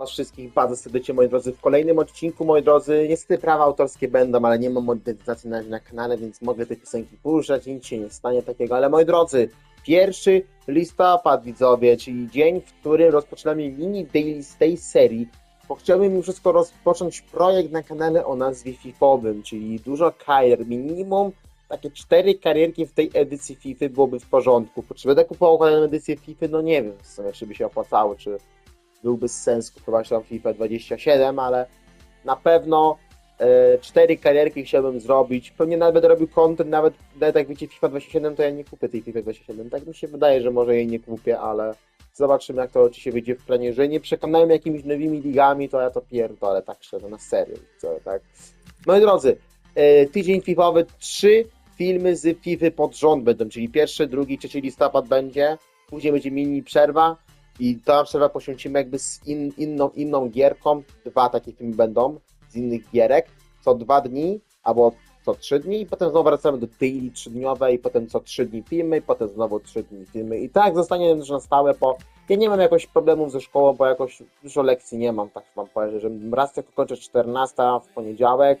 Was wszystkich bardzo serdecznie, moi drodzy, w kolejnym odcinku, moi drodzy. Niestety prawa autorskie będą, ale nie mam monetyzacji na, na kanale, więc mogę te piosenki puszczać, nic się nie stanie takiego. Ale moi drodzy, pierwszy listopad, widzowie, czyli dzień, w którym rozpoczynamy mini daily z tej serii, bo chciałbym mimo wszystko rozpocząć projekt na kanale o nazwie FIFowym, czyli dużo karier, minimum takie cztery karierki w tej edycji FIFA byłoby w porządku. Czy będę kupował kolejną edycję FIFA? No nie wiem, w sumie, czy by się opłacało, czy byłby sens kupować tam FIFA 27, ale na pewno e, cztery karierki chciałbym zrobić. Pewnie nawet będę robił content, nawet, jak wiecie FIFA 27, to ja nie kupię tej FIFA 27. Tak mi się wydaje, że może jej nie kupię, ale zobaczymy jak to oczywiście wyjdzie w planie. Jeżeli nie przekonałem jakimiś nowymi ligami, to ja to pierdolę, tak szczerze, na serio. Co, tak. Moi drodzy, e, tydzień FIFowy, trzy filmy z FIFA pod rząd będą, czyli pierwszy, drugi, trzeci listopad będzie, później będzie mini przerwa i ta przerwa poświęcimy jakby z in, inną, inną gierką, dwa takie filmy będą z innych gierek, co dwa dni, albo co trzy dni. I potem znowu wracamy do daily trzydniowej, potem co trzy dni filmy, potem znowu trzy dni filmy. I tak zostanie już na stałe, bo ja nie mam jakoś problemów ze szkołą, bo jakoś dużo lekcji nie mam, tak wam powiem, że raz tylko kończę 14 w poniedziałek,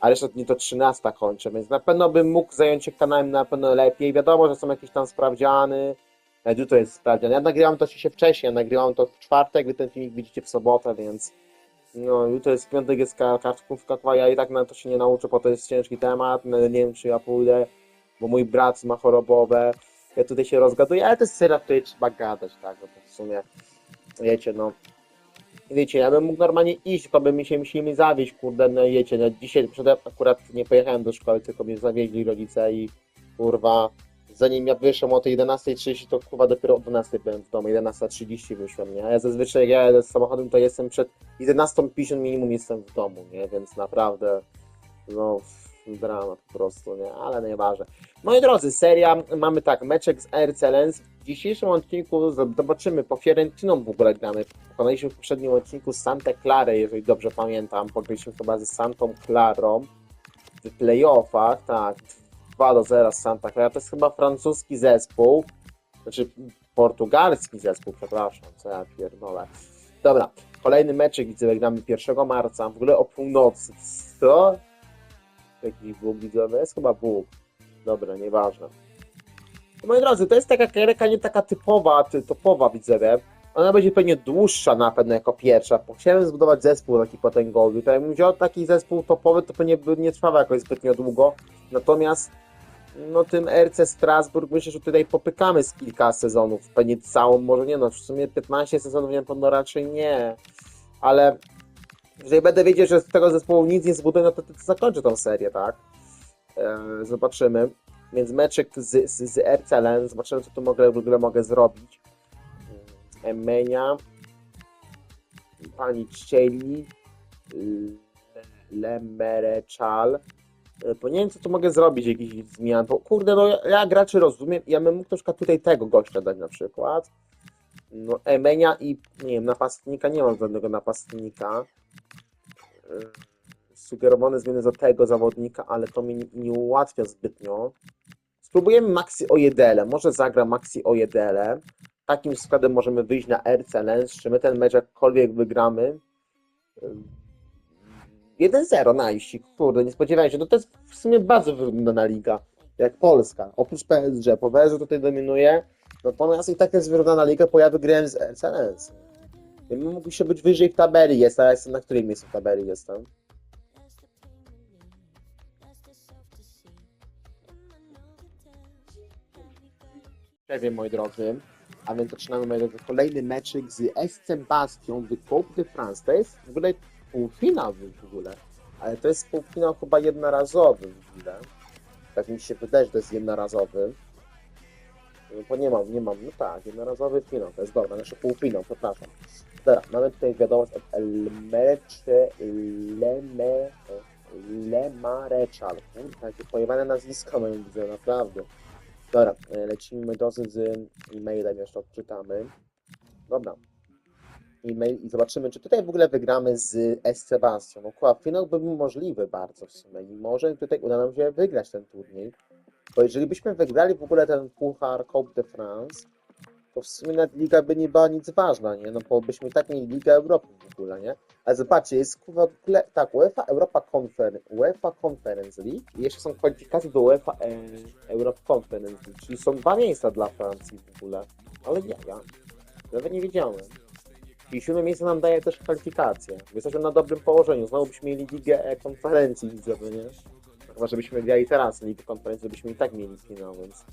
a resztę dni to 13 kończę, więc na pewno bym mógł zająć się kanałem na pewno lepiej. Wiadomo, że są jakieś tam sprawdziany, nawet jutro jest sprawdzian. Ja nagrywam to się wcześniej, ja nagrywam to w czwartek, wy ten filmik widzicie w sobotę, więc no jutro jest piątek, jest ka- kartkówka, ja i tak na to się nie nauczę, bo to jest ciężki temat, no, nie wiem czy ja pójdę, bo mój brat ma chorobowe, ja tutaj się rozgaduję, ale to jest seria, której trzeba gadać, tak, no to w sumie, wiecie, no wiecie, ja bym mógł normalnie iść, tylko by mi się musieli zawieźć, kurde, no wiecie, no dzisiaj akurat nie pojechałem do szkoły, tylko mnie zawieźli rodzice i kurwa, zanim ja wyszłem o tej 11.30, to kurwa dopiero o 12 byłem w domu, 11.30 wyszłem, nie? A ja zazwyczaj ja z samochodem, to jestem przed 11.50 minimum jestem w domu, nie? Więc naprawdę, no, dramat po prostu, nie? Ale nieważne. Moi drodzy, seria, mamy tak, meczek z RC Lens. W dzisiejszym odcinku zobaczymy, po Fiorentiną w ogóle gramy. Pokonaliśmy w poprzednim odcinku Santa Clara, jeżeli dobrze pamiętam. Pograliśmy chyba ze Santą Clarą w playoffach, tak. 2 do 0 z Santa Clara. To jest chyba francuski zespół. Znaczy portugalski zespół, przepraszam, co ja pierdolę. Dobra, kolejny meczek widzę, gramy 1 marca, w ogóle o północy. Co? Jakiś Bóg widzowy? Jest chyba Bóg. Dobra, nieważne. Moi drodzy, to jest taka karierka nie taka typowa, ty, topowa widzowie. Ona będzie pewnie dłuższa na pewno jako pierwsza, bo chciałem zbudować zespół taki potęgowy. To jakbym wziął taki zespół topowy, to pewnie by nie trwał jakoś zbytnio długo. Natomiast no tym RC Strasburg myślę, że tutaj popykamy z kilka sezonów. Pewnie całą, może nie no, w sumie 15 sezonów, nie no raczej nie. Ale jeżeli będę wiedział, że z tego zespołu nic nie zbuduję, no to, to, zakończę tą serię, tak? E, zobaczymy. Więc meczek z, z, z RC Lens, zobaczymy co tu mogę, w ogóle mogę zrobić. Emenia, Pani Chcieli, Lemereczal. E, Bo nie wiem, co tu mogę zrobić, jakichś zmian. Bo kurde, no ja, ja graczy rozumiem. Ja bym mógł na przykład tutaj tego gościa dać na przykład. No, Emenia i nie wiem, napastnika, nie mam żadnego napastnika. E, Sugerowane zmiany za tego zawodnika, ale to mi nie, nie ułatwia zbytnio. Spróbujemy Maxi Ojedele. Może zagra Maxi Ojedele. Takim składem możemy wyjść na RC Lens. Czy my ten mecz jakkolwiek wygramy? Ym, 1-0 najścig. Kurde, nie spodziewałem się. No to jest w sumie bardzo wyrównana liga. Jak Polska. Oprócz PSG. Po PSG tutaj dominuje. Natomiast i tak jest wyrównana liga, bo ja wygrałem z RC Lens. Ja mógł się być wyżej w tabeli. Jest, a ja jestem na którym miejscu w tabeli jestem? Przerwie, moi drodzy. A więc zaczynamy moi drodzy, kolejny meczyk z SC Bastion w Coupe de France. To jest w ogóle półfinał w ogóle. Ale to jest półfinał chyba jednorazowy w ogóle. Tak mi się wydaje, że to jest jednorazowy. No bo nie mam, nie mam, no tak, jednorazowy finał, to jest dobra, nasze półfinał, przepraszam. Dobra, mamy tutaj wiadomość od Elmecze, Leme, Lemareczal. Jakie pojebane nazwisko moim widzę, naprawdę. Dobra, e, lecimy drodzy z e-mailem, jeszcze odczytamy. Dobra. E-mail i zobaczymy, czy tutaj w ogóle wygramy z Bastion. No kurwa, finał by był możliwy bardzo w sumie i może tutaj uda nam się wygrać ten turniej. Bo jeżeli byśmy wygrali w ogóle ten puchar Coupe de France, to w sumie nawet Liga by nie była nic ważna, nie? No bo byśmy tak mieli Ligę Europy w ogóle, nie? Ale zobaczcie, jest kurwa, w ogóle- tak, UEFA Europa Conference, UEFA Conference League i jeszcze są kwalifikacje do UEFA e, Conference League, czyli są dwa miejsca dla Francji w ogóle. Ale nie, ja nawet nie wiedziałem. I siódme miejsce nam daje też kwalifikacje. Jesteśmy na dobrym położeniu. Znowu byśmy mieli Ligę e, Konferencji, widzowie, nie? Chyba, żebyśmy grali teraz Ligę Konferencji, byśmy i tak mieli finał, więc...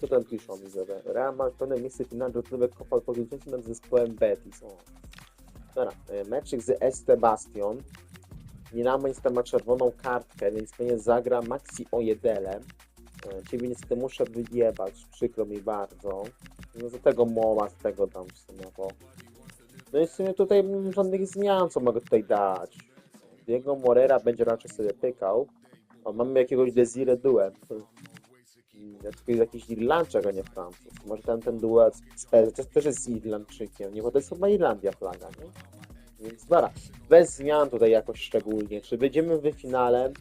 Co tam piszą, widzowie? Real ma pełne miejsce finalne do kopał po zwycięstwie nad zespołem Betis. O. Dobra, e, meczyk z Este Bastion. Niestety ma czerwoną kartkę, więc pewnie zagra Maxi Ojedele. Ciebie niestety muszę wyjebać, przykro mi bardzo. No z tego mowa, z tego tam w sumie, bo... No i w sumie tutaj żadnych zmian, co mogę tutaj dać. Diego Morera będzie raczej sobie pykał. O, mamy jakiegoś Desire Duet. Jakiś Irlandczyk, a nie Francuz. Może ten, ten duet z PSC też jest z Irlandczykiem, nie? Bo to jest chyba Irlandia flaga, nie? Więc dobra, bez zmian tutaj jakoś szczególnie. Czy będziemy w finale?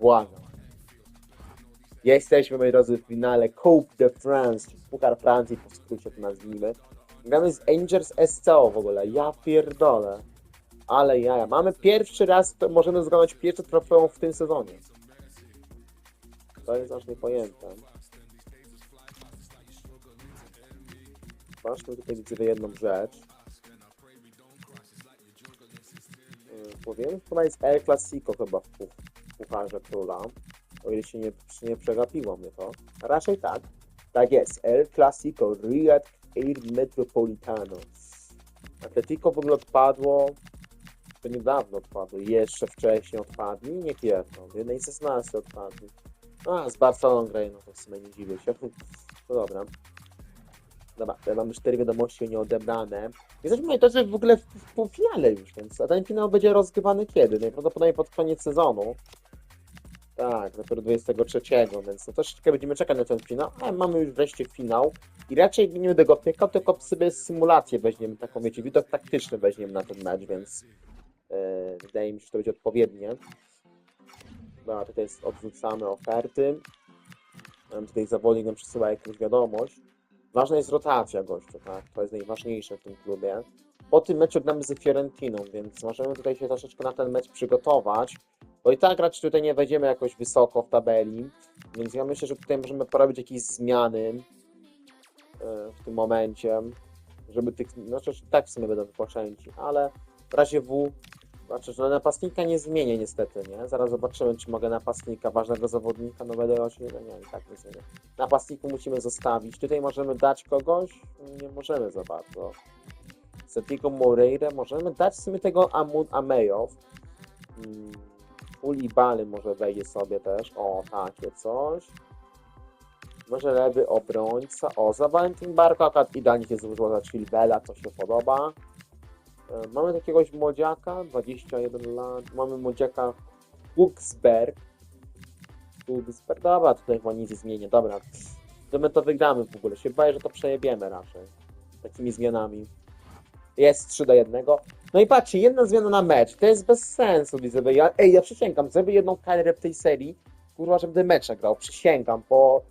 Błagam. Jesteśmy, moi drodzy, w finale Coupe de France, czyli Puchar Francji, po skrócie to nazwijmy. Gramy z Angers SCO w ogóle, ja pierdolę. Ale jaja, mamy pierwszy raz, możemy zgarnąć pierwsze trofeum w tym sezonie. To jest aż niepojęte. Zobaczmy tutaj widzę jedną rzecz. Yy, Powiem, chyba jest El Clasico chyba w Pucharze Króla. O ile się nie, nie przegapiło mnie to. Raczej tak. Tak jest. El Clasico Riyadh Air Metropolitano. Atletico w ogóle odpadło. To niedawno odpadło. Jeszcze wcześniej odpadli. Nie pierdolą. 1.16 odpadli. A, z Barceloną grają, no to w sumie nie dziwię się. No dobra. Dobra, mamy cztery wiadomości nieodebrane. Jesteśmy to, że w ogóle w, w półfinale już, więc a ten finał będzie rozgrywany kiedy? Najprawdopodobniej pod koniec sezonu. Tak, dopiero 23, więc no troszeczkę będziemy czekać na ten finał, ale mamy już wreszcie finał i raczej nie będę go pykał, tylko sobie symulację weźmiemy, taką wiecie, widok taktyczny weźmiemy na ten mecz, więc yy, wydaje mi się, że to będzie odpowiednie. Dobra, tutaj jest, odrzucamy oferty. Mam tutaj zawodnik nam przesyła jakąś wiadomość. Ważna jest rotacja gościu, tak? To jest najważniejsze w tym klubie. Po tym meczu gramy z Fiorentiną, więc możemy tutaj się troszeczkę na ten mecz przygotować. Bo i tak raczej tutaj nie wejdziemy jakoś wysoko w tabeli, więc ja myślę, że tutaj możemy porobić jakieś zmiany e, w tym momencie, żeby tych, znaczy tak w sumie będą wypoczęci, ale w razie W, znaczy, że napastnika nie zmienię niestety, nie? Zaraz zobaczymy, czy mogę napastnika, ważnego zawodnika, no będę oczywiście, no nie, i tak nie zmienię. Napastniku musimy zostawić, tutaj możemy dać kogoś, nie możemy za bardzo. Setico Moreira, możemy dać w sumie tego Amun Amejow, mm. Uli Bally może wejdzie sobie też. O, takie coś. Może lewy obrońca. O, za Valentin Barco akurat idealnie się złożyło za Chilwella, to się podoba. E, Mamy takiegoś młodziaka, 21 lat. Mamy młodziaka Huxberg. Huxberg, dobra, tutaj chyba nic nie zmienię, dobra. To my to wygramy w ogóle. Się boję, że to przejebiemy raczej. Takimi zmianami. Jest 3 do 1. No i patrzcie, jedna zmiana na mecz, to jest bez sensu, widzowie. Ja, ej, ja przysięgam, zrobię jedną karierę w tej serii, kurwa, żebym ten mecze grał, przysięgam, bo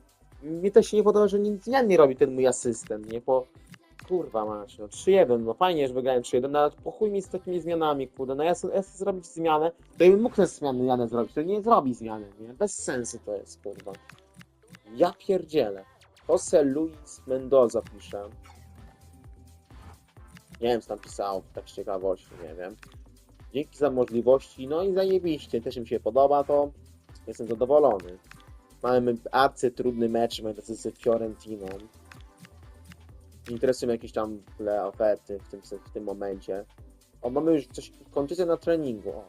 mi też się nie podoba, że nic zmian nie robi ten mój asystent, nie, bo kurwa mać, no 3-1, no fajnie, że wygrałem 3-1, no ale po chuj mi z takimi zmianami, kurde, no ja chcę, ja zrobić zmianę, to ja bym mógł tę zmianę zrobić, to nie zrobi zmiany, nie, bez sensu to jest, kurwa. Ja pierdzielę. Jose Luis Mendoza pisze. Nie wiem, co tam pisał, tak z ciekawości, nie wiem. Dzięki za możliwości, no i zajebiście, też mi się podoba to. Jestem zadowolony. Mamy arcy trudny mecz, tacy z Fiorentiną. Interesują jakieś tam oferty w tym, w tym momencie. O, mamy już coś, kontuzja na treningu. O.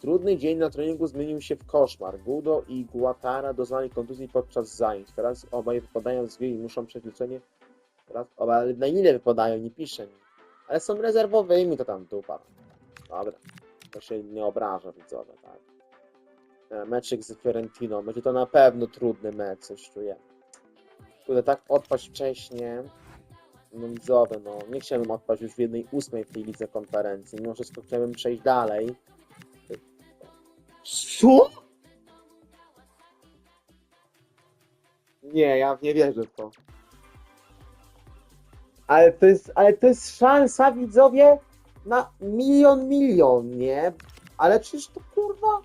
Trudny dzień na treningu zmienił się w koszmar. Gudo i Guatara doznali kontuzji podczas zajęć. Teraz obaj wypadają z gry i muszą przejść. Teraz obaj, ale na ile wypadają, nie pisze mi. Ale są rezerwowymi, to tam dupa. Dobra. To się nie obraża widzowie, tak. E, Meczyk z Fiorentiną. Będzie to na pewno trudny mecz, coś czuję. Kurde, tak odpaść wcześniej. No widzowie, no. Nie chciałbym odpaść już w jednej ósmej w tej lidze konferencji. Mimo wszystko chciałbym przejść dalej. Co? Nie, ja nie wierzę w to. Ale to jest, ale to jest szansa, widzowie, na milion, milion, nie? Ale czyż to kurwa?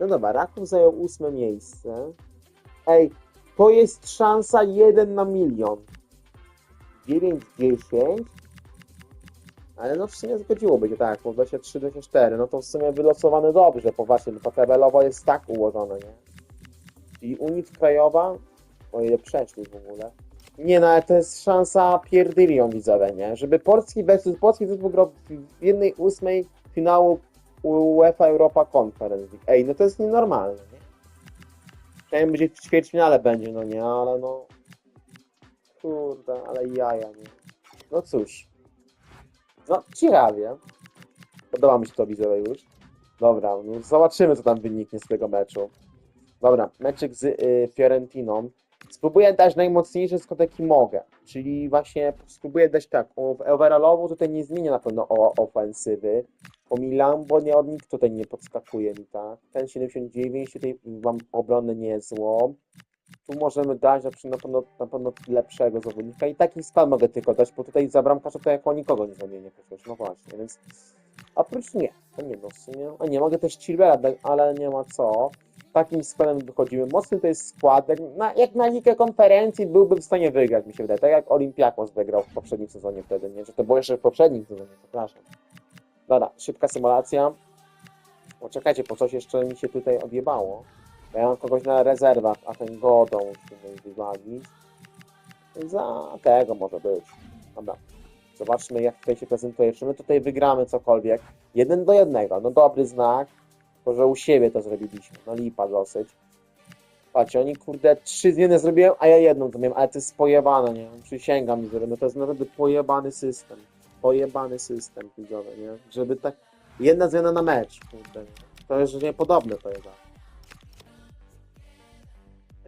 No dobra, Raków zajął ósme miejsce. Ej, to jest szansa 1 na milion. 9, 10. Ale no w sumie zgodziłoby się tak, bo 23, 24, no to w sumie wylosowane dobrze, bo właśnie, bo tabelowo jest tak ułożone, nie? I Unit Krajowa, o ile przeszli w ogóle. Nie no, ale to jest szansa pierdylion widzowie, nie? Żeby polski versus polski zespół grał w jednej ósmej finału UEFA Europa Conference League. Ej, no to jest nienormalne, nie? Chciałem będzie w ćwierćfinale będzie, no nie, ale no... Kurde, ale jaja, nie? No cóż. No, ciekawie. Podoba mi się to widzowie już. Dobra, no zobaczymy co tam wyniknie z tego meczu. Dobra, meczek z y, Fiorentiną. Spróbuję dać najmocniejsze skok jaki mogę. Czyli właśnie spróbuję dać tak. Overallowo tutaj nie zmienię na pewno o, ofensywy. Bo mi Lambo nie od nikt tutaj nie podskakuje mi, tak? Ten 79 tutaj mam obronę niezłą. Tu możemy dać na pewno, na pewno lepszego zawodnika i taki skład mogę tylko dać, bo tutaj za bramkarza to jako nikogo nie zamienię przecież, no właśnie, więc oprócz nie, to nie no w sumie, a nie, mogę też Chilwella dać, ale nie ma co. Takim składem wychodzimy. Mocny to jest skład, jak na, jak na ligę konferencji byłby w stanie wygrać, mi się wydaje, tak jak Olympiakos wygrał w poprzednim sezonie wtedy, nie, że to było jeszcze w poprzednim sezonie, przepraszam. Dobra, szybka symulacja. Poczekajcie, po coś jeszcze mi się tutaj odjebało. Mam kogoś na rezerwach, a ten godą musimy wywalić. Za tego może być. Dobra. Zobaczmy, jak tutaj się prezentuje. Czy my tutaj wygramy cokolwiek? Jeden do jednego. No dobry znak. Tylko, że u siebie to zrobiliśmy. No lipa dosyć. Patrzcie, oni kurde trzy zmiany zrobiłem, a ja jedną zrobiłem, ale to jest pojebane, nie? Przysięgam, że no to jest naprawdę pojebany system. Pojebany system, widzowie, nie? Żeby tak... Jedna zmiana na mecz, kurde? To jest niepodobne to jest.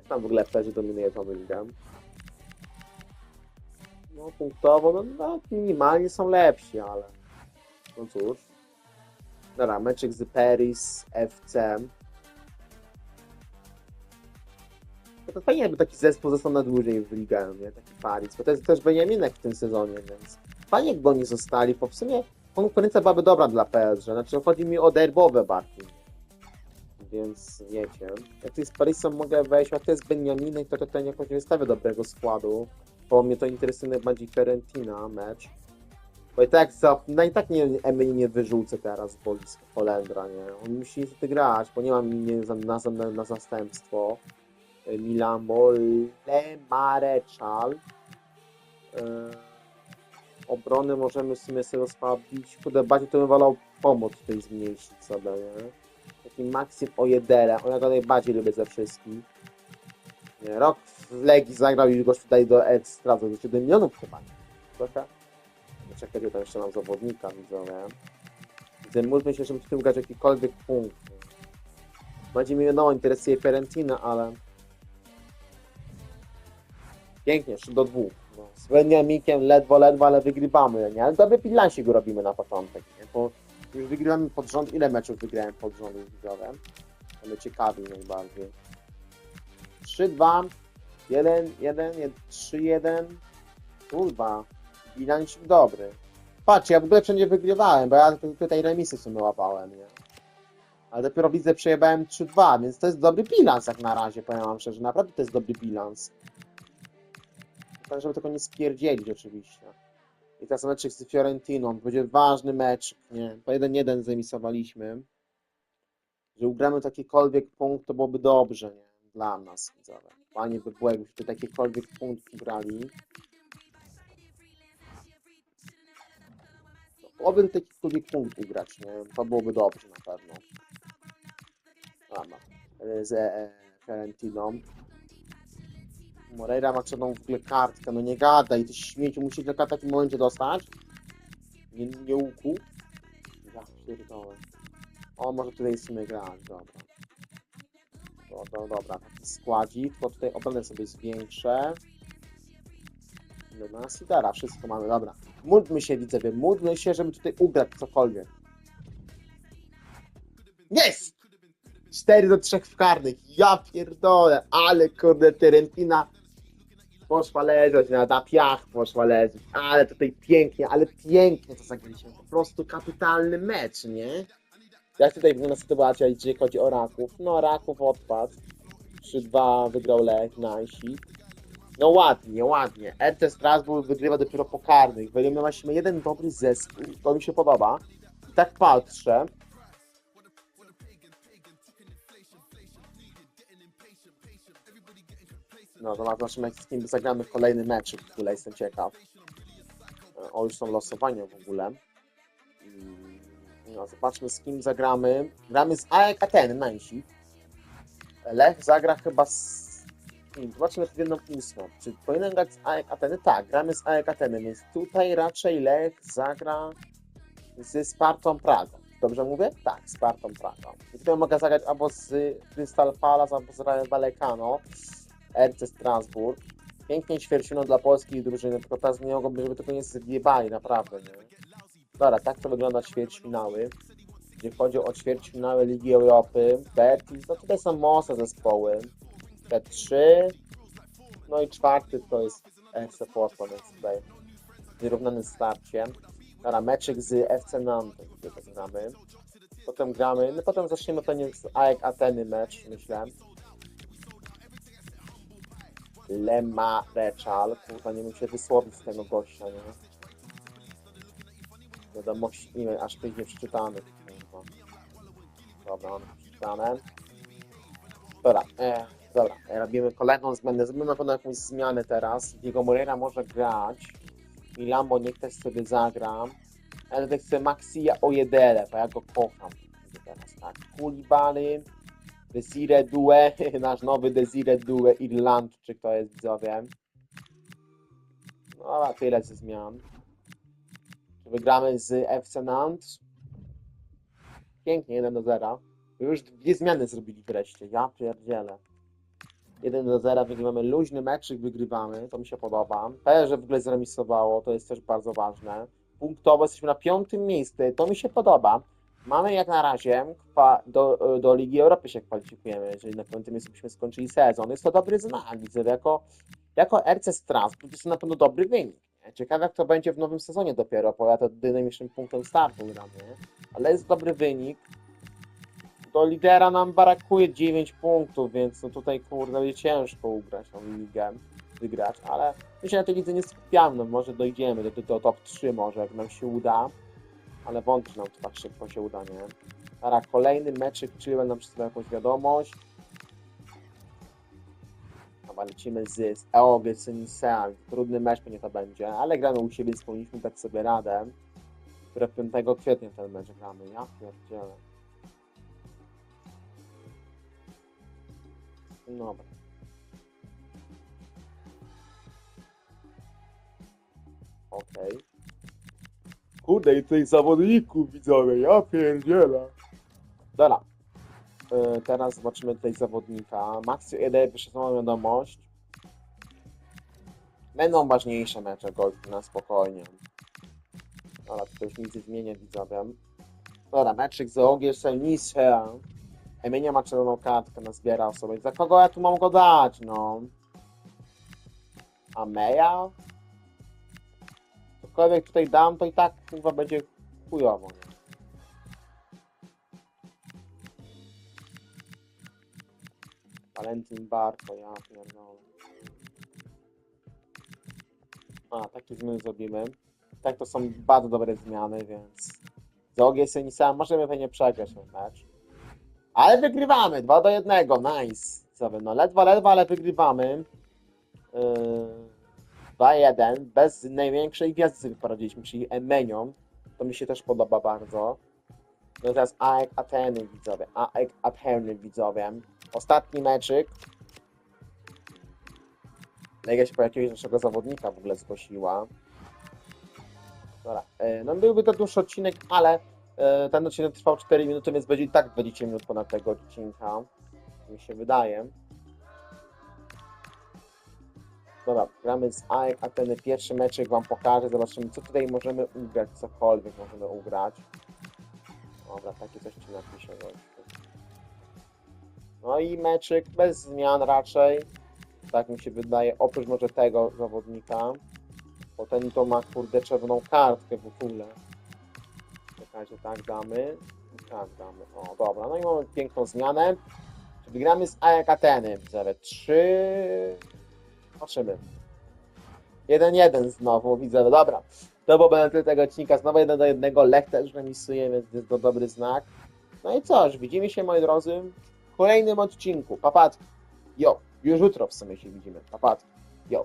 Tam w ogóle Perzy dominuje tą ligę? No punktowo, no, no minimalnie są lepsi, ale no cóż. Dobra, meczek z Paris FC. No to fajnie, jakby taki zespół został na dłużej w ligę, nie? Taki Paris, bo to jest też Beniaminek w tym sezonie, więc fajnie jakby oni zostali, bo w sumie konkurencja byłaby dobra dla PSG, znaczy chodzi mi o derbowe bardziej. Więc wiecie, jak tu z Parisem mogę wejść, a to jest Beniaminek, to tutaj jakoś nie wystawię dobrego składu, bo mnie to interesuje bardziej Fiorentina mecz. Bo i tak, za, no i tak nie, Emily nie wyrzucę teraz z boiska Holendra, nie? On musi niestety grać, bo nie mam nie, na, na, na zastępstwo. Y, Milambo, Le Marechal. Yy, obrony możemy w sumie sobie rozprawić. Kurde, bardziej to bym wolał pomoc tutaj zmniejszyć sobie, nie? Taki Maxim Ojedele, on ja go najbardziej lubię ze wszystkich. Rok w Legii zagrał i go tutaj do Ekstra do 7 milionów chyba. nie? Trochę. Czekajcie, tam jeszcze mam zawodnika, widzowie. Zajmujmy się, żeby tutaj ugrać jakikolwiek punkt. Będzie mi wiadomo, interesuje Fiorentina, ale... Pięknie, jeszcze do dwóch. No, z Beniamikiem ledwo, ledwo, ale wygrywamy, nie? Ale dobry bilansik robimy na początek, nie? Bo już wygrywamy pod rząd. Ile meczów wygrałem pod rząd, widzowie? To mnie ciekawi najbardziej. 3-2, 1, 1, 3-1. Kurwa, bilansik dobry. Patrz, ja w ogóle wszędzie wygrywałem, bo ja tu- tutaj remisy w sumie łapałem, nie? Ale dopiero widzę, przejebałem 3-2, więc to jest dobry bilans jak na razie, powiem wam szczerze, naprawdę to jest dobry bilans. Tak, żeby tego nie spierdzielić oczywiście. I teraz meczek z Fiorentiną, będzie ważny mecz, nie? Po 1-1 zemisowaliśmy. Że ugramy takikolwiek punkt, to byłoby dobrze, nie? Dla nas. Fajnie by było, jakbyśmy takikolwiek punkt ugrali. Byłoby takikolwiek punkt ugrać, nie? To byłoby dobrze na pewno. E, Z e, Fiorentiną. Moreira ma czarną w ogóle kartkę, no nie gadaj, ty śmieciu, musisz tylko w takim momencie dostać? Nie, nie łuku? Ja pierdolę. O, może tutaj chcemy grać, dobra. Dobra, dobra, taki składzik, to tutaj obronę sobie zwiększę. Na Sidara, wszystko mamy, dobra. Módlmy się, widzowie, módlmy się, żeby tutaj ugrać cokolwiek. Jest! 4 do 3 w karnych, ja pierdolę, ale kurde, Terentina poszła leżeć, na, piach poszła leżeć, ale tutaj pięknie, ale pięknie to zagraliśmy, po prostu kapitalny mecz, nie? Jak tutaj wygląda sytuacja, jeżeli chodzi o Raków? No Raków odpadł, 3-2 wygrał Lech, Najsi. No ładnie, ładnie. RC Strasbourg wygrywa dopiero po karnych. Wyeliminowaliśmy jeden dobry zespół, to mi się podoba. I tak patrzę. No, to z kim zagramy kolejny mecz, w ogóle jestem ciekaw. E, O, już są losowania w ogóle. Mm, No, zobaczmy, z kim zagramy. Gramy z AEK Ateny, Nansi. Lech zagra chyba z... Zobaczmy w jedną ósmą. Czy powinien grać z AEK Ateny? Tak, gramy z AEK Ateny, więc tutaj raczej Lech zagra z Spartą Pragą. Dobrze mówię? Tak, Spartą Pragą. I tutaj mogę zagrać albo z Crystal Palace, albo z Rayo Vallecano, RC Strasbourg. Pięknie ćwierćfino dla polskiej drużyny, tylko teraz nie mogą, żeby tego nie zjebali, naprawdę, nie? Dobra, tak to wygląda ćwierćfinały. Jeśli chodzi o ćwierćfinały Ligi Europy, Betis, no tutaj są mocne zespoły. Te trzy, no i czwarty to jest FC Porto, więc tutaj wyrównanym starcie. Dobra, meczyk z FC Nantes, to gramy. Potem gramy, no potem zaczniemy pewnie z AEK Ateny mecz, myślę. Lema Reczal, kurwa, nie wiem się wysłowić z tego gościa, nie? Wiadomości e-mail aż później przeczytany. kurwa. Dobra, mamy przeczytane. Dobra, e, dobra, e, robimy kolejną zmianę. Zrobimy na pewno jakąś zmianę teraz. Diego Moreira może grać. Milambo niech też sobie zagra. Ale tutaj chcę Maxia Ojedele, bo ja go kocham. Teraz tak, Kulibany, Desire Due, nasz nowy Desire Due Irlandczyk to jest widzowie. No a tyle ze zmian. Wygramy z FC Nantes. Pięknie, 1 do 0. Już dwie zmiany zrobili wreszcie. Ja pierdzielę. 1 do 0, wygrywamy luźny meczyk, wygrywamy, to mi się podoba. P, że w ogóle zremisowało, to jest też bardzo ważne. Punktowo jesteśmy na piątym miejscu, to mi się podoba. Mamy jak na razie do, do Ligi Europy się kwalifikujemy, jeżeli na piątym miejscu byśmy skończyli sezon. Jest to dobry znak, widzę, jako, jako RC Strasbourg jest to na pewno dobry wynik. Ciekawe jak to będzie w nowym sezonie dopiero, bo ja to dynamicznym punktem startu gram, nie? Ale jest dobry wynik. Do lidera nam brakuje 9 punktów, więc no tutaj kurde będzie ciężko ugrać tą ligę, wygrać, ale my się na tej lidze nie skupiamy, no może dojdziemy do, do, do top 3 może, jak nam się uda, ale wątpię, nam to tak szybko się uda, nie? Dobra, kolejny meczyk, czy będą przesyłał jakąś wiadomość. Dobra, lecimy z, z EOG Synisean. Trudny mecz pewnie to będzie, ale gramy u siebie, powinniśmy dać sobie radę. Które 5 kwietnia ten mecz gramy, ja pierdzielę. Dobra. Okej. Kurde, i tych zawodników widzowie, ja pierdzielę. Dobra. E, teraz zobaczymy tutaj zawodnika. Maxi Ede wyszedł wiadomość. Będą ważniejsze mecze golf na spokojnie. Dobra, to już nic nie zmienię widzowie. Dobra, meczyk z Ogier Nisea. Emienia ma czerwoną kartkę, nazbiera sobie. Za kogo ja tu mam go dać, no? A Meja? Cokolwiek tutaj dam, to i tak chyba będzie chujowo, nie? Valentin Barco, ja pierdolę. A, takie zmiany zrobimy. Tak, to są bardzo dobre zmiany, więc z OG Senisa możemy pewnie przegrać ten mecz. Ale wygrywamy, 2 do 1, nice. No ledwo, ledwo, ale wygrywamy. Yy, 2-1, bez największej gwiazdy sobie poradziliśmy, czyli Emenią. To mi się też podoba bardzo. No teraz AEK Ateny widzowie, AEK Ateny widzowie. Ostatni meczyk. Lega się po jakiegoś naszego zawodnika w ogóle zgłosiła. Dobra, e, no byłby to dłuższy odcinek, ale e, ten odcinek trwał 4 minuty, więc będzie i tak 20 minut ponad tego odcinka. Mi się wydaje. Dobra, gramy z AEK Ateny. Pierwszy meczek wam pokażę. Zobaczymy, co tutaj możemy ugrać. Cokolwiek możemy ugrać. Dobra, takie coś ci napiszę. No i meczyk bez zmian raczej. Tak mi się wydaje. Oprócz może tego zawodnika. Bo ten to ma kurde czerwoną kartkę w ogóle. Czekajcie, tak damy. I tak damy. O, dobra. No i mamy piękną zmianę. Czyli gramy z AEK Ateny. 3... Zobaczymy. 1-1 znowu, widzę, no dobra. To było na tyle tego odcinka, znowu 1 do 1, Lech też remisuje, więc jest to dobry znak. No i cóż, widzimy się moi drodzy w kolejnym odcinku. Papatki, jo, już jutro w sumie się widzimy. Papatki, jo.